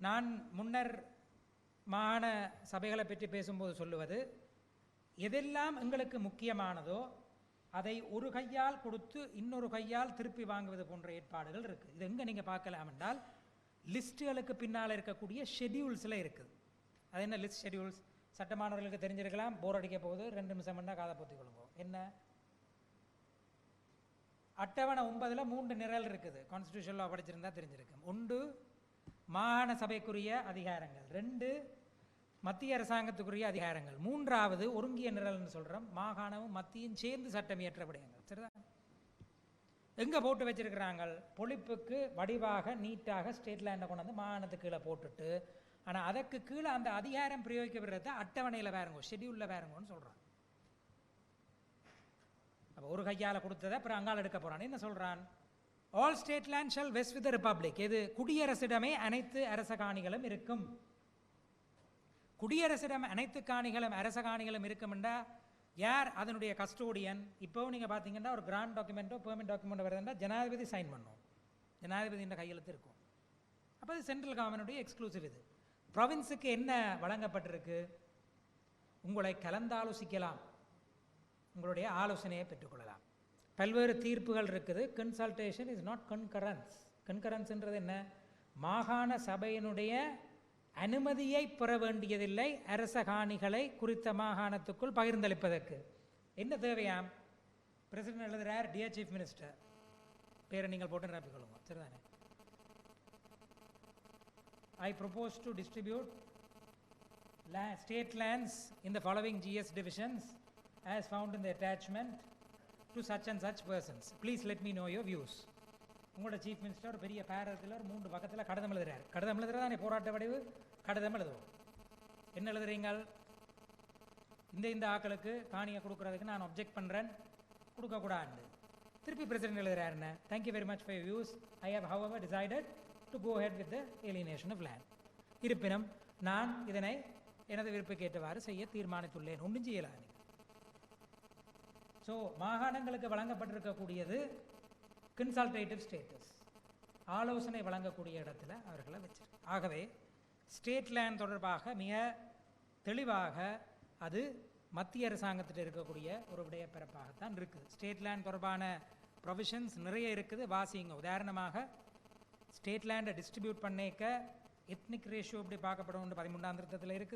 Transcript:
நான் முன்னர் மான சபைகளை பற்றி பேசும்போது சொல்லுவது எதெல்லாம் எங்களுக்கு முக்கியமானதோ அதை ஒரு கையால் கொடுத்து இன்னொரு கையால் திருப்பி வாங்குவது போன்ற ஏற்பாடுகள் இருக்குது இது எங்கே நீங்கள் பார்க்கலாம் என்றால் லிஸ்ட்டுகளுக்கு பின்னால் இருக்கக்கூடிய ஷெட்யூல்ஸில் இருக்குது. அது என்ன லிஸ்ட் ஷெட்யூல்ஸ்? சட்டமானவர்களுக்கு தெரிஞ்சிருக்கலாம் போர் அடிக்க போகுது ரெண்டு நிமிஷம் என்ன காதை பொத்தி கொள்ளுவோம் என்ன? அட்டவணை ஒன்பதில் மூன்று நிரல் இருக்குது. கான்ஸ்டியூஷன் லா படிச்சிருந்தா தெரிஞ்சிருக்கும். ஒன்று மாகாண சபைக்குரிய அதிகாரங்கள். ரெண்டு மத்திய அரசாங்கத்துக்குரிய அதிகாரங்கள். மூன்றாவது ஒருங்கிய நிரல்னு சொல்கிறோம் மாகாணமும் மத்தியும் சேர்ந்து சட்டம் இயற்ற விடயங்கள் சரிதான் எங்கே போட்டு வச்சிருக்கிறாங்க பொழிப்புக்கு வடிவாக நீட்டாக ஸ்டேட் லேண்டை கொண்டு வந்து மாகாணத்துக்கு கீழே போட்டுட்டு ஆனால் அதற்கு கீழே அந்த அதிகாரம் பிரயோகிக்கப்படுறத அட்டவணையில் வேறுங்கோ ஷெடியூலில் வேறுங்கோன்னு சொல்கிறான் அப்போ ஒரு கையால் கொடுத்ததை அப்புறம் அங்கால் எடுக்க போகிறான்னு என்ன சொல்கிறான் all state land shall vest with republic இது குடியரசிடமே அனைத்து அரச காணிகளும் இருக்கும். குடியரசிடம் அனைத்து காணிகளும் அரச காணிகளும் இருக்கும்டா யார்? அதனுடைய கஸ்டோடியன் இப்போ நீங்கள் பார்த்தீங்கன்னா ஒரு கிராண்ட் டாக்குமெண்ட்டோ பெர்மிட் டாக்குமெண்ட் வருதுன்னா ஜனாதிபதி சைன் பண்ணும். ஜனாதிபதியின் கையெழுத்து இருக்கும். அப்போ அது சென்ட்ரல் கவர்மெண்ட்டுடைய எக்ஸ்க்ளூசிவ் இது. ப்ரொவின்ஸுக்கு என்ன வழங்கப்பட்டிருக்கு? உங்களை கலந்தாலோசிக்கலாம். உங்களுடைய ஆலோசனையை பெற்றுக்கொள்ளலாம். பல்வேறு தீர்ப்புகள் இருக்குது. கன்சல்டேஷன் இஸ் நாட் கன்கரன்ஸ் கன்கரன்ஸ்ன்றது என்ன? மாகாண சபையினுடைய அனுமதியை பெற வேண்டியதில்லை. அரச காணிகளை குறித்த மாகாணத்துக்குள் பகிர்ந்தளிப்பதற்கு. என்ன தேவையாம்? பிரசிடென்ட் எழுதுகிறார் டியர் சீஃப் மினிஸ்டர் பேரை நீங்கள் போட்டு நிரப்பிக்கொள்ளுங்க சரிதானே? I propose to distribute state lands in the following GS divisions as found in the attachment to such and such persons please let me know your views உங்களோட chief minister ஒரு பெரிய பேரத்தில் ஒரு மூன்று பக்கத்தில் கடிதம் எழுதுறாரு. கடிதம் எழுதுறதானே போராட்ட வடிவு? கடிதம் எழுதுவோம். என்ன எழுதுறீங்கள்? இந்த இந்த ஆக்களுக்கு தானியம் கொடுக்கறதுக்கு நான் அப்ஜெக்ட் பண்ணுறேன் கொடுக்கக்கூடாது திருப்பி president எழுதுறாருன்னு thank you very much for views I have have decided to go head with the alienation of land இருப்பினும் நான் இதனை எனது விருப்பக்கேற்றவாறு செய்ய தீர்மானித்துள்ளேன். ஒன்றும் செய்யலாம் ஸோ மாகாணங்களுக்கு வழங்கப்பட்டிருக்கக்கூடியது கன்சல்டேட்டிவ் ஸ்டேட்டஸ் ஆலோசனை வழங்கக்கூடிய இடத்துல அவர்களை வச்சிருக்கு ஆகவே ஸ்டேட் லேண்ட் தொடர்பாக மிக தெளிவாக அது மத்திய அரசாங்கத்தில் இருக்கக்கூடிய ஒரு விடய பிறப்பாகத்தான் இருக்குது. ஸ்டேட் லேண்ட் தொடர்பான ப்ரொவிஷன்ஸ் நிறைய இருக்குது. வாசிங்க உதாரணமாக ஸ்டேட் லேண்டை டிஸ்ட்ரிபியூட் பண்ணிக்க எத்னிக் ரேஷியோ அப்படி பார்க்கப்படும் பதிமூன்றாம் திருத்தத்தில் இருக்குது.